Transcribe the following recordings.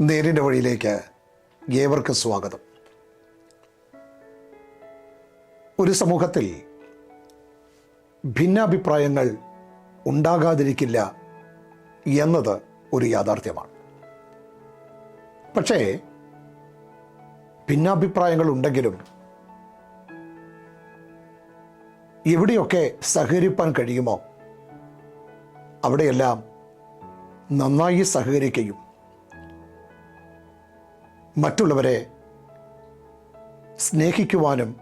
നേരിന്റെ വഴിയിലേക്ക് ഏവർക്ക് സ്വാഗതം. ഒരു സമൂഹത്തിൽ ഭിന്നാഭിപ്രായങ്ങൾ ഉണ്ടാകാതിരിക്കില്ല എന്നത് ഒരു യാഥാർത്ഥ്യമാണ്. പക്ഷേ ഭിന്നാഭിപ്രായങ്ങൾ ഉണ്ടെങ്കിലും എവിടെയൊക്കെ സഹകരിപ്പാൻ കഴിയുമോ അവിടെയെല്ലാം നന്നായി സഹകരിക്കുകയും മറ്റുള്ളവരെ സ്നേഹിക്കുവാനും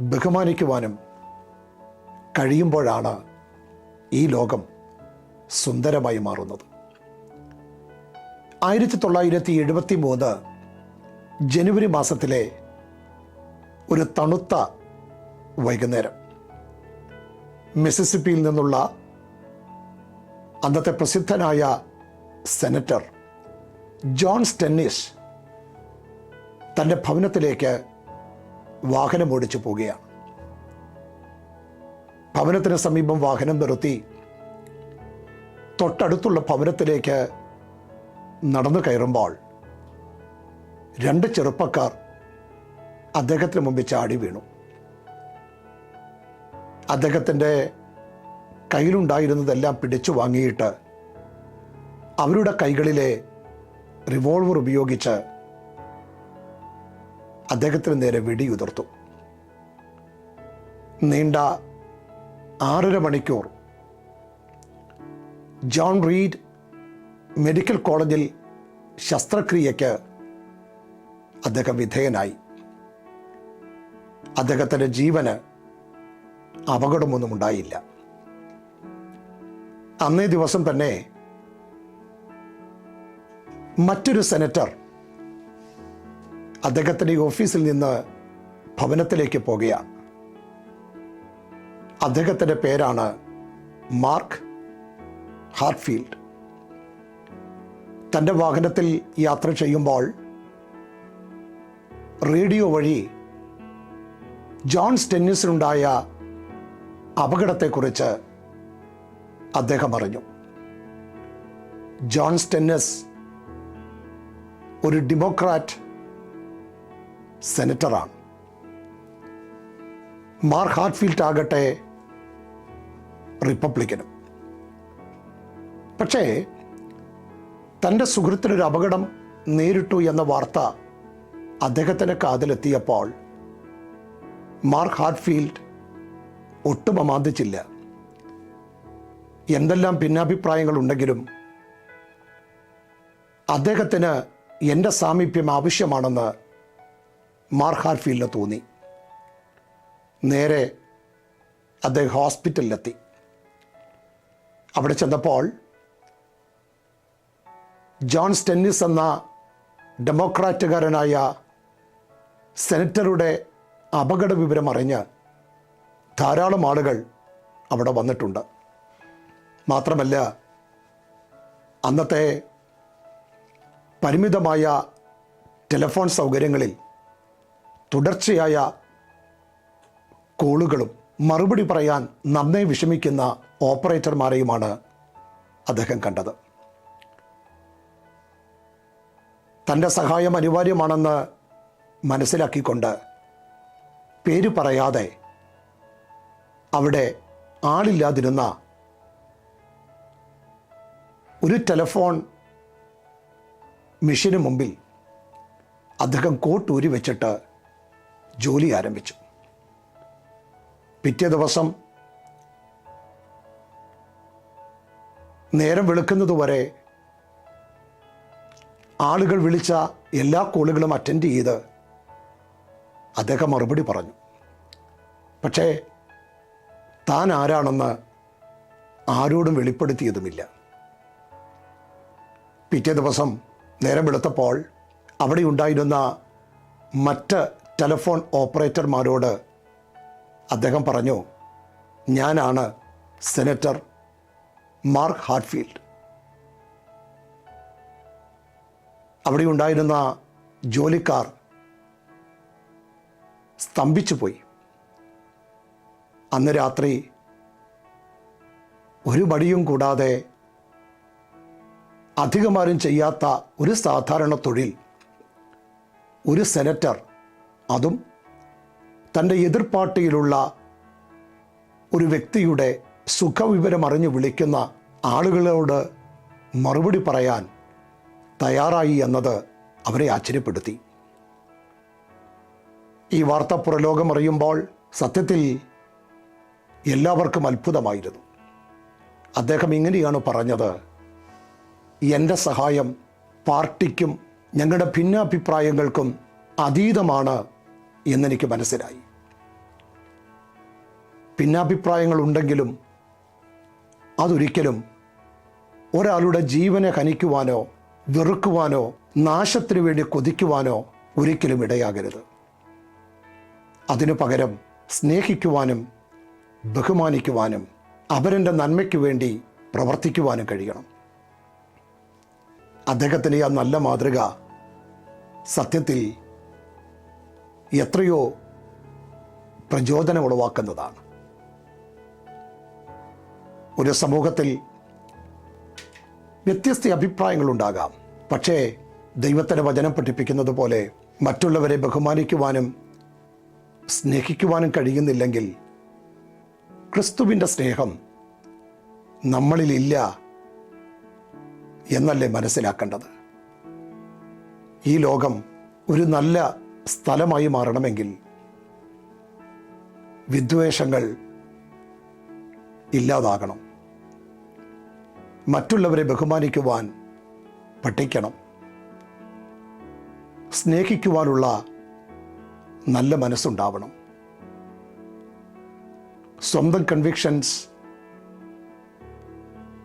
ബഹുമാനിക്കുവാനും കഴിയുമ്പോഴാണ് ഈ ലോകം സുന്ദരമായി മാറുന്നത്. ആയിരത്തി തൊള്ളായിരത്തി എഴുപത്തി മൂന്ന് ജനുവരി മാസത്തിലെ ഒരു തണുത്ത വൈകുന്നേരം മിസിസിപ്പിയിൽ നിന്നുള്ള അന്നത്തെ പ്രസിദ്ധനായ സെനറ്റർ ജോൺ സ്റ്റെന്നിസ് തന്റെ ഭവനത്തിലേക്ക് വാഹനം ഓടിച്ചു പോവുകയാണ്. ഭവനത്തിന് സമീപം വാഹനം നിർത്തി തൊട്ടടുത്തുള്ള ഭവനത്തിലേക്ക് നടന്നു കയറുമ്പോൾ രണ്ട് ചെറുപ്പക്കാർ അദ്ദേഹത്തിന് മുമ്പിൽ ചാടി വീണു. അദ്ദേഹത്തിന്റെ കയ്യിലുണ്ടായിരുന്നതെല്ലാം പിടിച്ചു വാങ്ങിയിട്ട് അവരുടെ കൈകളിലെ റിവോൾവർ ഉപയോഗിച്ച് അദ്ദേഹത്തിന് നേരെ വെടിയുതിർത്തു. നീണ്ട ആറര മണിക്കൂർ ജോൺ റീഡ് മെഡിക്കൽ കോളേജിൽ ശസ്ത്രക്രിയയ്ക്ക് അദ്ദേഹം വിധേയനായി. അദ്ദേഹത്തിന്റെ ജീവന് അപകടമൊന്നും ഉണ്ടായില്ല അന്നേ ദിവസം തന്നെ മറ്റൊരു സെനറ്റർ അദ്ദേഹത്തിന്റെ ഈ ഓഫീസിൽ നിന്ന് ഭവനത്തിലേക്ക് പോകുകയാണ്. അദ്ദേഹത്തിന്റെ പേരാണ് മാർക്ക് ഹാർട്ട്ഫീൽഡ്. തന്റെ വാഹനത്തിൽ യാത്ര ചെയ്യുമ്പോൾ റേഡിയോ വഴി ജോൺ സ്റ്റെന്നിസിനുണ്ടായ അപകടത്തെക്കുറിച്ച് അദ്ദേഹം അറിഞ്ഞു. ജോൺ സ്റ്റെന്നസ് ഒരു ഡെമോക്രാറ്റ് സെനറ്ററാണ്. മാർക്ക് ഹാർട്ട്ഫീൽഡ് ആകട്ടെ റിപ്പബ്ലിക്കനും. പക്ഷേ തന്റെ സുഹൃത്തിനൊരു അപകടം നേരിട്ടു എന്ന വാർത്ത അദ്ദേഹത്തിന്റെ കാതിലെത്തിയപ്പോൾ മാർക്ക് ഹാർട്ട്ഫീൽഡ് ഒട്ടും അമാന്തിച്ചില്ല. എന്തെല്ലാം ഭിന്നാഭിപ്രായങ്ങൾ ഉണ്ടെങ്കിലും അദ്ദേഹത്തിന് എന്റെ സാമീപ്യം ആവശ്യമാണെന്ന് മാർക്ക് ഹാർട്ട്ഫീൽഡിന് തോന്നി. നേരെ അദ്ദേഹം ഹോസ്പിറ്റലിലെത്തി. അവിടെ ചെന്നപ്പോൾ ജോൺ സ്റ്റെന്നിസ് എന്ന ഡെമോക്രാറ്റുകാരനായ സെനറ്ററുടെ അപകട വിവരം അറിഞ്ഞ് ധാരാളം ആളുകൾ അവിടെ വന്നിട്ടുണ്ട്. മാത്രമല്ല അന്നത്തെ പരിമിതമായ ടെലിഫോൺ സൗകര്യങ്ങളിൽ തുടർച്ചയായ കോളുകളും മറുപടി പറയാൻ നന്നേ വിഷമിക്കുന്ന ഓപ്പറേറ്റർമാരെയുമാണ് അദ്ദേഹം കണ്ടത്. തന്റെ സഹായം അനിവാര്യമാണെന്ന് മനസ്സിലാക്കിക്കൊണ്ട് പേര് പറയാതെ അവിടെ ആളില്ലാതിരുന്ന ഒരു ടെലഫോൺ മെഷീന് മുമ്പിൽ അദ്ദേഹം കോട്ടൂരി വെച്ചിട്ട് ജോലി ആരംഭിച്ചു. പിറ്റേ ദിവസം നേരം വെളുക്കുന്നതുവരെ ആളുകൾ വിളിച്ച എല്ലാ കോളുകളും അറ്റൻഡ് ചെയ്ത് അദ്ദേഹം മറുപടി പറഞ്ഞു. പക്ഷേ താൻ ആരാണെന്ന് ആരോടും വെളിപ്പെടുത്തിയതുമില്ല. പിറ്റേ ദിവസം നേരം വെളുത്തപ്പോൾ അവിടെ ഉണ്ടായിരുന്ന മറ്റ് ടെലിഫോൺ ഓപ്പറേറ്റർമാരോട് അദ്ദേഹം പറഞ്ഞു ഞാനാണ് സെനറ്റർ മാർക്ക് ഹാർട്ട്ഫീൽഡ്. അവിടെ ഉണ്ടായിരുന്ന ജോലിക്കാർ സ്തംഭിച്ചു പോയി. അന്ന് രാത്രി ഒരു മടിയും കൂടാതെ അധികമാരും ചെയ്യാത്ത ഒരു സാധാരണ തൊഴിൽ ഒരു സെനറ്റർ അതും തന്റെ എതിർ പാർട്ടിയിലുള്ള ഒരു വ്യക്തിയുടെ സുഖവിവരം അറിഞ്ഞു വിളിക്കുന്ന ആളുകളോട് മറുപടി പറയാൻ തയ്യാറായി എന്നത് അവരെ ആശ്ചര്യപ്പെടുത്തി. ഈ വാർത്ത പുറലോകം അറിയുമ്പോൾ സത്യത്തിൽ എല്ലാവർക്കും അത്ഭുതമായിരുന്നു. അദ്ദേഹം ഇങ്ങനെയാണ് പറഞ്ഞത് എന്റെ സഹായം പാർട്ടിക്കും ഞങ്ങളുടെ ഭിന്നാഭിപ്രായങ്ങൾക്കും അതീതമാണ് എന്നെനിക്ക് മനസ്സിലായി. ഭിന്നാഭിപ്രായങ്ങൾ ഉണ്ടെങ്കിലും അതൊരിക്കലും ഒരാളുടെ ജീവനെ ഹനിക്കുവാനോ വെറുക്കുവാനോ നാശത്തിനു വേണ്ടി കൊതിക്കുവാനോ ഒരിക്കലും ഇടയാകരുത്. അതിനു പകരം സ്നേഹിക്കുവാനും ബഹുമാനിക്കുവാനും അവരന്റെ നന്മയ്ക്ക് വേണ്ടി പ്രവർത്തിക്കുവാനും കഴിയണം. അദ്ദേഹത്തിന്റെ ആ നല്ല മാതൃക സത്യത്തിൽ എത്രയോ പ്രചോദനം ഉളവാക്കുന്നതാണ്. ഒരു സമൂഹത്തിൽ വ്യത്യസ്ത അഭിപ്രായങ്ങളുണ്ടാകാം. പക്ഷേ ദൈവത്തിന്റെ വചനം പഠിപ്പിക്കുന്നത് പോലെ മറ്റുള്ളവരെ ബഹുമാനിക്കുവാനും സ്നേഹിക്കുവാനും കഴിയുന്നില്ലെങ്കിൽ ക്രിസ്തുവിന്റെ സ്നേഹം നമ്മളിലില്ല എന്നല്ലേ മനസ്സിലാക്കേണ്ടത്? ഈ ലോകം ഒരു നല്ല സ്ഥലമായി മാറണമെങ്കിൽ വിദ്വേഷങ്ങൾ ഇല്ലാതാകണം. മറ്റുള്ളവരെ ബഹുമാനിക്കുവാൻ പഠിക്കണം. സ്നേഹിക്കുവാനുള്ള നല്ല മനസ്സുണ്ടാവണം. സ്വന്തം കൺവിക്ഷൻസ്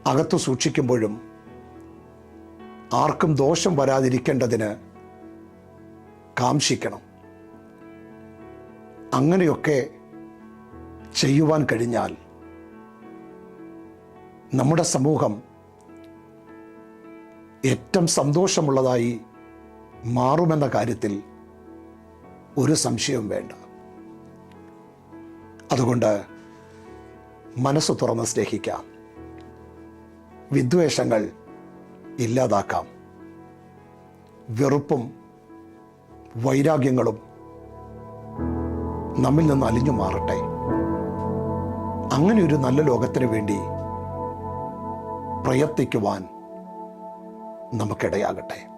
അകത്തു സൂക്ഷിക്കുമ്പോഴും ആർക്കും ദോഷം വരാതിരിക്കേണ്ടതിന് കാംക്ഷിക്കണം. അങ്ങനെയൊക്കെ ചെയ്യുവാൻ കഴിഞ്ഞാൽ നമ്മുടെ സമൂഹം ഏറ്റവും സന്തോഷമുള്ളതായി മാറുമെന്ന കാര്യത്തിൽ ഒരു സംശയവും വേണ്ട. അതുകൊണ്ട് മനസ്സ് തുറന്ന് സ്നേഹിക്കാം. വിദ്വേഷങ്ങൾ ഇല്ലാതാക്കാം. വെറുപ്പും വൈരാഗ്യങ്ങളും നമ്മിൽ നിന്ന് അലിഞ്ഞു മാറട്ടെ. അങ്ങനെ ഒരു നല്ല ലോകത്തിന് വേണ്ടി പ്രയത്നിക്കുവാൻ നമുക്കിടയാകട്ടെ.